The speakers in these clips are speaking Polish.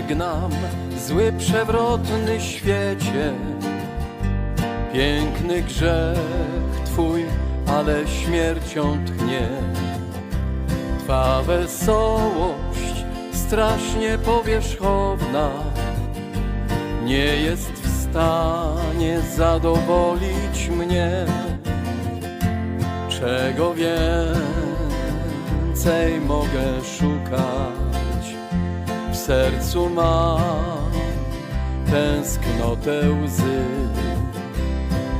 wygnam zły przewrotny świecie. Piękny grzech Twój, ale śmiercią tchnie. Twa wesołość strasznie powierzchowna nie jest w stanie zadowolić mnie. Czego więcej mogę szukać? Sercu mam tęsknotę łzy.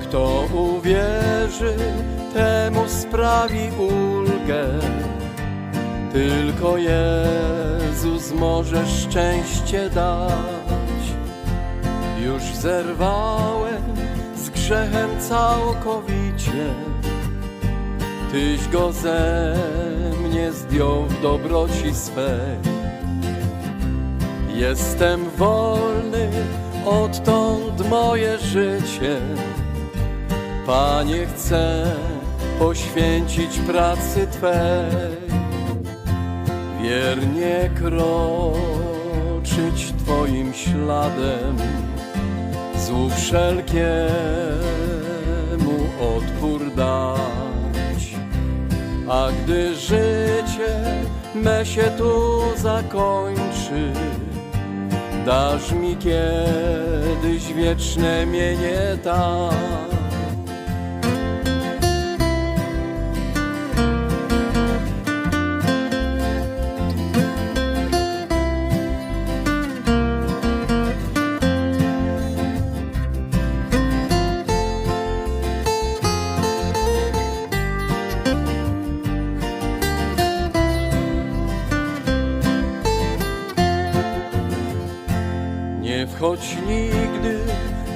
Kto uwierzy, temu sprawi ulgę. Tylko Jezus może szczęście dać. Już zerwałem z grzechem całkowicie. Tyś go ze mnie zdjął w dobroci swej. Jestem wolny, odtąd moje życie. Panie, chcę poświęcić pracy Twej, wiernie kroczyć Twoim śladem, złu wszelkiemu odpór dać. A gdy życie me się tu zakończy, dasz mi kiedyś wieczne mienie tam. Wchodź nigdy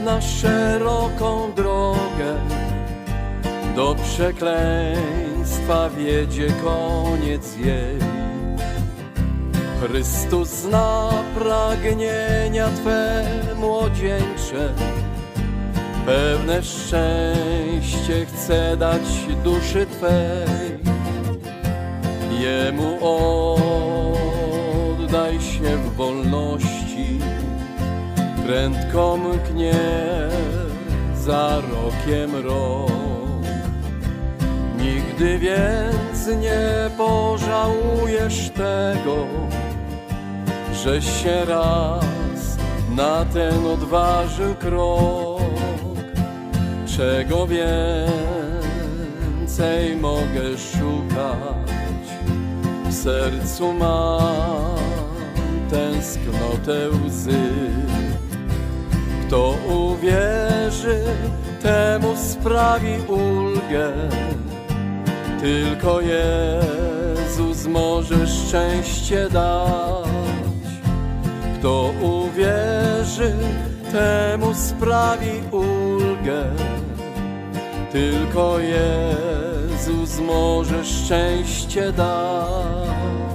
na szeroką drogę, do przekleństwa wiedzie koniec jej. Chrystus zna pragnienia Twe młodzieńcze, pewne szczęście chce dać duszy Twej. Jemu oddaj się w wolności, prędko mknie za rokiem rok. Nigdy więc nie pożałujesz tego, żeś się raz na ten odważył krok. Czego więcej mogę szukać? W sercu mam tęsknotę łzy. Kto uwierzy, temu sprawi ulgę. Tylko Jezus może szczęście dać. Kto uwierzy, temu sprawi ulgę. Tylko Jezus może szczęście dać.